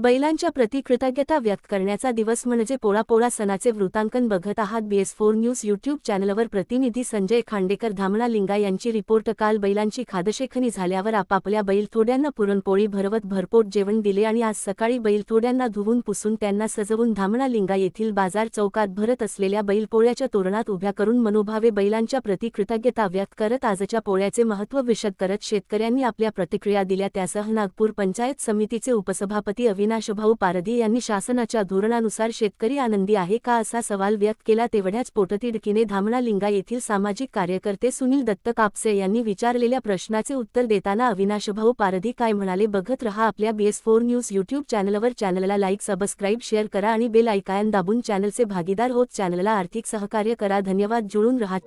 बैलांच्या प्रती कृतज्ञता व्यक्त करण्याचा दिवस म्हणजे पोळा पोळा सणाचे वृत्तांकन बघत आहात बीएस फोर न्यूज यूट्यूब चॅनलवर प्रतिनिधी संजय खांडेकर धामणा लिंगा यांची रिपोर्ट. काल बैलांची खादशेखनी झाल्यावर आपापल्या बैलथोड्यांना पुरणपोळी भरवत भरपोट जेवण दिले आणि आज सकाळी बैलथोड्यांना धुवून पुसून त्यांना सजवून धामणा लिंगा येथील बाजार चौकात भरत असलेल्या बैलपोळ्याच्या तोरणात उभ्या करून मनोभावे बैलांच्या प्रती कृतज्ञता व्यक्त करत आजच्या पोळ्याचे महत्त्व विशद करत शेतकऱ्यांनी आपल्या प्रतिक्रिया दिल्या. त्यासह नागपूर पंचायत समितीचे उपसभापती अविनाश भाऊ पारधी यांनी शासनाच्या धोरणानुसार शेतकरी आनंदी आहे का असा सवाल व्यक्त केला तेवढ्याच पोटतिडकीने धामणा लिंगा येथील सामाजिक कार्यकर्ते सुनील दत्त कापसे यांनी विचारलेल्या प्रश्नाचे उत्तर देताना अविनाश भाऊ पारधी काय म्हणाले बघत रहा आपल्या बीएस फोर न्यूज यूट्यूब चॅनलवर चॅनलला लाईक सबस्क्राईब शेअर करा आणि बेल आयकॉन दाबून चॅनलचे भागीदार होत चॅनलला आर्थिक सहकार्य करा. धन्यवाद. जुळून रहा.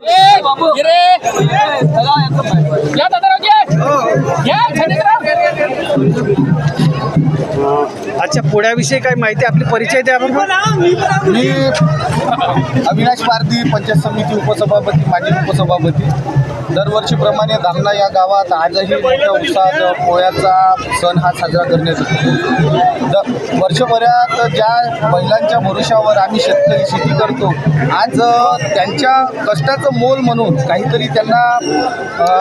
अच्छा बाबू पोळ्याविषयी काय माहिती आपली परिचय द्या बरोबर मी अविनाश पारधी पंचायत समिती उपसभापती माजी उपसभापती. दरवर्षीप्रमाणे धामणा या गावात आजही मोठ्या उत्साहात पोळ्याचा सण हा साजरा करण्यात येतो. द वर्षभरात ज्या महिलांच्या भरोशावर आम्ही शेतकरी शेती करतो आज त्यांच्या कष्टाचं मोल म्हणून काहीतरी त्यांना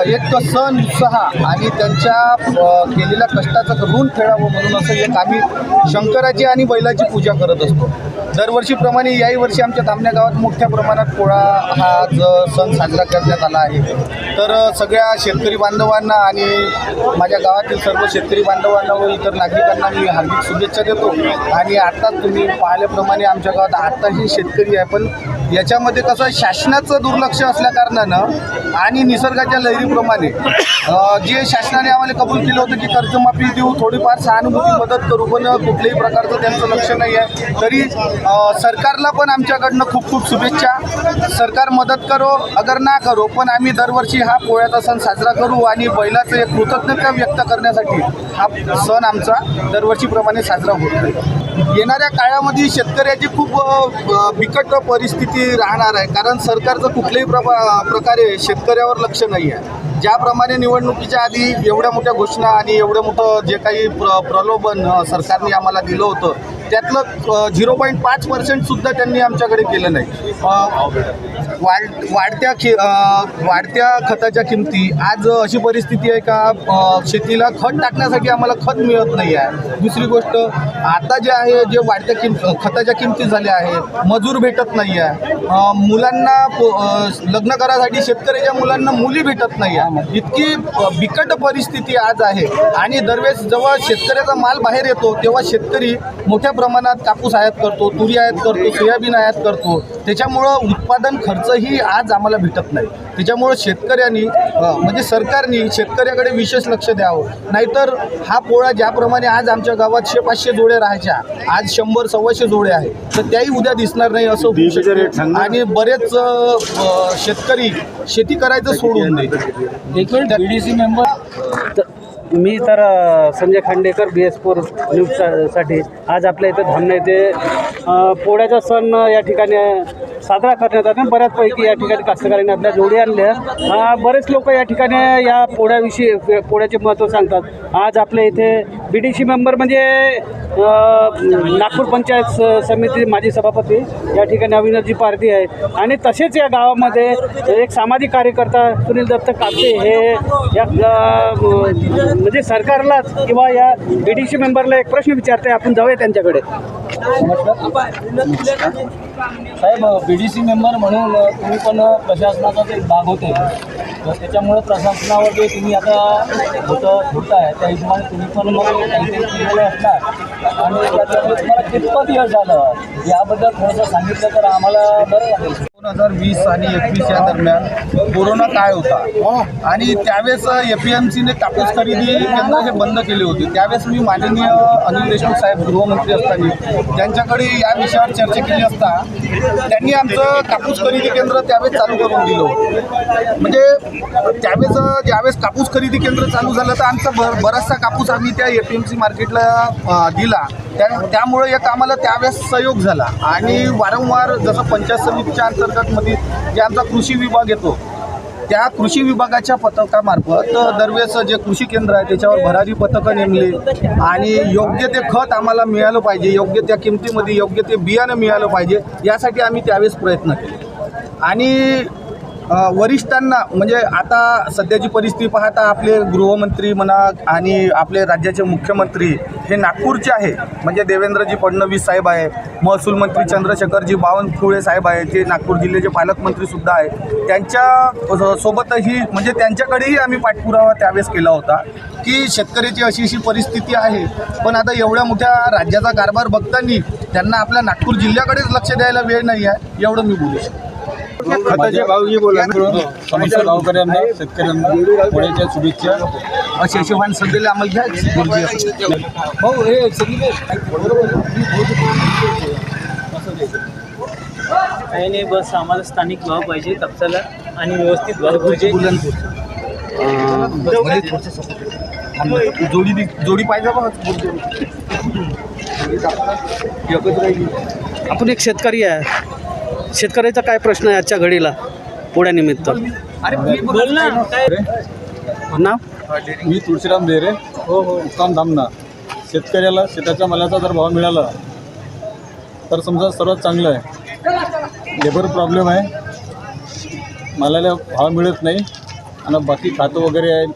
एक सण उत्साह आणि त्यांच्या केलेल्या कष्टाचं ऋण फेडावं म्हणून असं एक आम्ही शंकराची आणि बैलाची पूजा करत असतो. दरवर्षीप्रमाणे याही वर्षी आमच्या धामण्या गावात मोठ्या प्रमाणात पोळा हा सण साजरा करण्यात आला आहे. तर सगळ्या शेतकरी बांधवांना आणि माझ्या गावातील सर्व शेतकरी बांधवांना व इतर नागरिकांना मी हार्दिक शुभेच्छा देतो. आणि आत्ताच तुम्ही पाहिल्याप्रमाणे आमच्या गावात आत्ताही शेतकरी आहे पण याच्यामध्ये कसं शासनाचं दुर्लक्ष असल्याकारणानं आणि निसर्गाच्या लहरीप्रमाणे जे शासनाने आम्हाला कबूल केलं होतं की कर्जमाफी देऊ थोडीफार सहानुभूती मदत करू पण कुठल्याही प्रकारचं त्यांचं लक्ष नाही आहे. तरी सरकारला पण आमच्याकडनं खूप खूप शुभेच्छा. सरकार मदत करो अगर ना करो पण आम्ही दरवर्षी हा पोळ्याचा सण साजरा करू आणि बैलाचं एक कृतज्ञता व्यक्त करण्यासाठी हा सण आमचा दरवर्षीप्रमाणे साजरा होतो येणाऱ्या काळामध्ये शेतकऱ्याची खूप बिकट परिस्थिती राहणार आहे. कारण सरकारचं कुठल्याही प्रभा प्रकारे शेतकऱ्यावर लक्ष नाही आहे. ज्याप्रमाणे निवडणुकीच्या आधी एवढ्या मोठ्या घोषणा आणि एवढं मोठं जे काही प्र प्रलोभन सरकारने आम्हाला दिलं होतं त्यातलं झिरो पॉईंट पाच पर्सेंटसुद्धा त्यांनी आमच्याकडे केलं नाही. वाढ वाढत्या खि वाढत्या खताच्या किमती आज अशी परिस्थिती आहे का शेतीला खत टाकण्यासाठी आम्हाला खत मिळत नाही आहे. दुसरी गोष्ट आता जे आहे जे वाढत्या किम खताच्या किमती झाल्या आहेत मजूर भेटत नाही आहे. मुलांना पो- लग्न करायसाठी शेतकऱ्याच्या मुलांना मुली भेटत नाही आहे. इतकी बिकट परिस्थिती आज आहे. आणि दरवेळेस जेव्हा शेतकऱ्याचा माल बाहेर येतो तेव्हा शेतकरी मोठ्या प्रमाणात कापूस आयात करतो तुरी आयात करतो सोयाबीन आयात करतो. त्याच्यामुळं उत्पादन खर्चही आज आम्हाला भेटत नाही. त्याच्यामुळं शेतकऱ्यांनी म्हणजे सरकारने शेतकऱ्याकडे विशेष लक्ष द्यावं. नाहीतर हा पोळा ज्याप्रमाणे आज आमच्या गावात शे पाचशे जोड्या राहायच्या आज शंभर सव्वाशे जोड्या आहे तर त्याही उद्या दिसणार नाही असं होऊ शकतं. आणि बरेच शेतकरी शेती करायचं सोडून बीडीसी मेंबर मी तर Sanjay Khandekar B S four news सा- साठी आज आपल्या इथं धामणे येथे पोळ्याचा सण या ठिकाणी साजरा करण्यात आला. बऱ्याचपैकी या ठिकाणी कास्तकारांनी आपल्या जोडी आणल्या. बरेच लोक या ठिकाणी या पोळ्याविषयी पोळ्याचे महत्त्व सांगतात. आज आपल्या इथे बी डी सी मेंबर म्हणजे नागपूर पंचायत स- समिती माजी सभापती या ठिकाणी अविनाजी पारधी आहे. आणि तसेच या गावामध्ये एक सामाजिक कार्यकर्ता सुनील दत्त कापसे हे या म्हणजे सरकारलाच किंवा या बी डी सी मेंबरला एक प्रश्न विचारते आपण जाऊया त्यांच्याकडे. साहेब बी डी सी मेंबर म्हणून तुम्ही पण प्रशासनाचाच एक भाग होते तर त्याच्यामुळे प्रशासनावर जे तुम्ही आता होतं होताय. त्या हिशोबाने तुम्ही पण मग केलेले असणार. आणि त्याच्यामुळे तुम्हाला कितपत यश झालं? याबद्दल थोडंसं सांगितलं तर आम्हाला बरं वाटेल. दोन हजार वीस आणि एकवीस या दरम्यान कोरोना काय होता? आणि त्यावेळेस ए पी एम सीने कापूस खरेदी केंद्र हे बंद केले होते. त्यावेळेस मी माननीय अनिल देशमुख साहेब गृहमंत्री असताना त्यांच्याकडे या विषयावर चर्चा केली असता त्यांनी आमचं कापूस खरेदी केंद्र त्यावेळेस चालू करून दिलं होतं. म्हणजे त्यावेळेस ज्यावेळेस कापूस खरेदी केंद्र चालू झालं तर आमचा बर बराचसा कापूस आम्ही त्या ए पी एम सी मार्केटला दिला. त्या त्यामुळे एक आम्हाला त्यावेळेस सहयोग झाला. आणि वारंवार जसं पंचायत समितीच्या अंतर्गतमध्ये जे आमचा कृषी विभाग येतो त्या कृषी विभागाच्या पथकामार्फत दरवेळेस जे कृषी केंद्र आहे त्याच्यावर भरारी पथकं नेमली आणि योग्य ते खत आम्हाला मिळालं पाहिजे योग्य त्या किमतीमध्ये योग्य ते बियाणं मिळालं पाहिजे यासाठी आम्ही त्यावेळेस प्रयत्न केले. आणि वरिष्ठांना म्हणजे आता सध्याची परिस्थिती पाहता आपले गृहमंत्री म्हणा आणि आपले राज्याचे मुख्यमंत्री हे नागपूरचे आहे म्हणजे देवेंद्रजी फडणवीस साहेब आहे महसूल मंत्री चंद्रशेखरजी बावनकुळे साहेब आहे ते नागपूर जिल्ह्याचे पालकमंत्रीसुद्धा आहे त्यांच्या सोबतही म्हणजे त्यांच्याकडेही आम्ही पाठपुरावा त्यावेळेस केला होता की शेतकऱ्याची अशी अशी परिस्थिती आहे. पण आता एवढ्या मोठ्या राज्याचा कारभार बघताना त्यांना आपल्या नागपूर जिल्ह्याकडेच लक्ष द्यायला वेळ नाही आहे एवढं मी बोलू शकतो. खताचे भावजी बोला समस्त गावकऱ्यांना शेतकऱ्यांना पुण्याच्या शुभेच्छा. असे असे वाहन सध्याला आम्हाला घ्या गुरुजी हो हे सगळी काही नाही बस आम्हाला स्थानिक भाव पाहिजे कापसाला आणि व्यवस्थित भाव पाहिजे. जोडी जोडी पाहिजे बघ आपण एक शेतकरी आहे. शेतकऱ्याचा काय प्रश्न आहे आजच्या घडीला पोळ्यानिमित्त बोल ना. काय नाव? मी तुळशीराम देरे. हो हो. मुक्काम धामना शेतकऱ्याला शेताच्या मालाचा जर भाव मिळाला तर समजा सर्वात चांगलं आहे. लेबर प्रॉब्लेम आहे. मालाला भाव मिळत नाही. आणि बाकी खातं वगैरे आहे.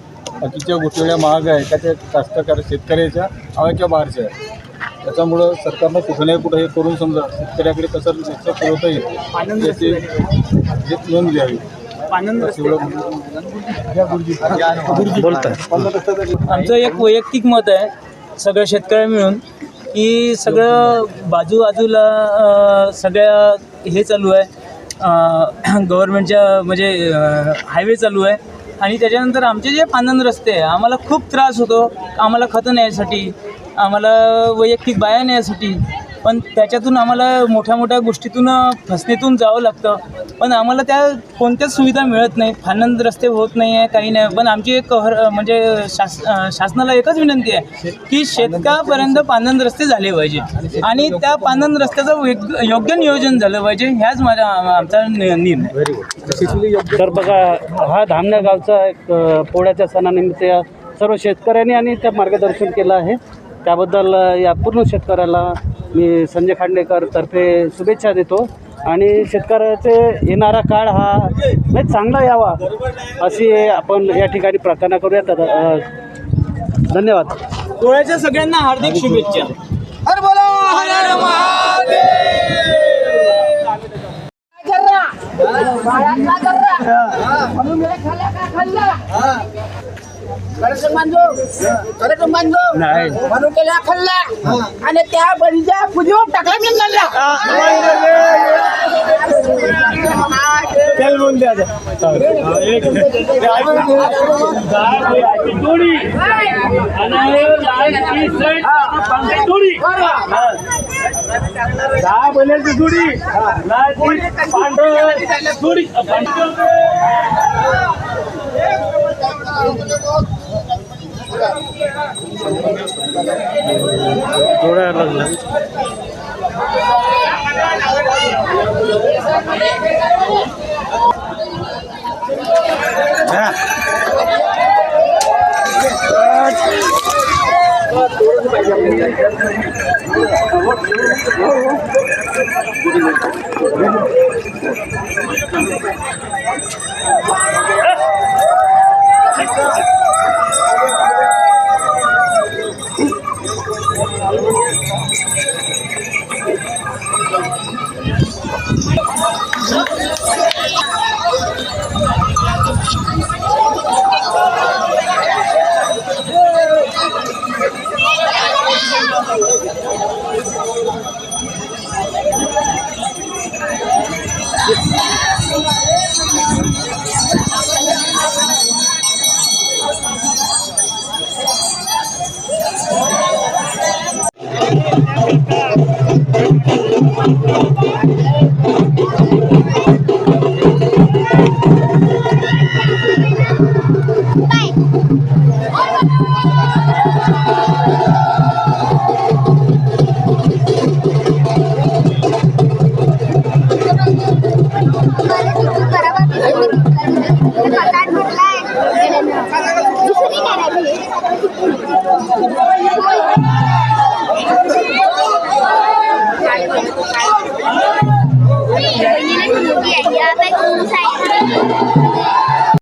बाकीच्या गोष्टी महाग आहे. का त्या कास्तकार शेतकऱ्याच्या आवाच्या बाहेरच्या आहे. त्याच्यामुळं सरकारनं कुठं नाही कुठं हे करून समजा शेतकऱ्याकडे कसं लक्ष पुरवता येईल याची नोंद घ्यावी. आमचं एक वैयक्तिक मत आहे सगळ्या शेतकऱ्या मिळून की सगळं बाजूबाजूला अं, सगळ्या हे चालू आहे गव्हर्नमेंटच्या म्हणजे हायवे चालू आहे. आणि त्याच्यानंतर आमचे जे पानंद रस्ते आहे आम्हाला खूप त्रास होतो आम्हाला खतं न्यायसाठी. आम्हाला वैयक्तिक बाया न्यायसाठी पण त्याच्यातून आम्हाला मोठ्या मोठ्या गोष्टीतून फसणीतून जावं लागतं. पण आम्हाला त्या कोणत्याच सुविधा मिळत नाही. फानंद रस्ते होत नाही आहे काही नाही. पण आमची एक हर म्हणजे शास शासनाला एकच विनंती आहे की शेतकापर्यंत पानंद रस्ते झाले पाहिजे. आणि त्या पानंद रस्त्याचं योग्य नियोजन झालं पाहिजे ह्याच माझ्या आमचा निर्णय. तर बघा हा धामण्या गावचा एक पोळ्याच्या सणानिमित्त सर्व शेतकऱ्यांनी आणि त्या मार्गदर्शन केलं आहे. त्याबद्दल या पूर्ण शेतकऱ्याला मी संजय खांडेकर तर्फे शुभेच्छा देतो. आणि शेतकऱ्याचे येणारा काळ हा लय चांगला यावा अशी आपण या ठिकाणी प्रार्थना करूया. धन्यवाद. डोळ्याच्या सगळ्यांना हार्दिक शुभेच्छा. जर्रा! बाळांना जर्रा म्हणून मी खाल्ला. का खाल्ला खरंच मानजो खरंच मानजो म्हणून केला खाल्ला आणि त्या बळीच्या पूजेवर टाकला मी जोडायला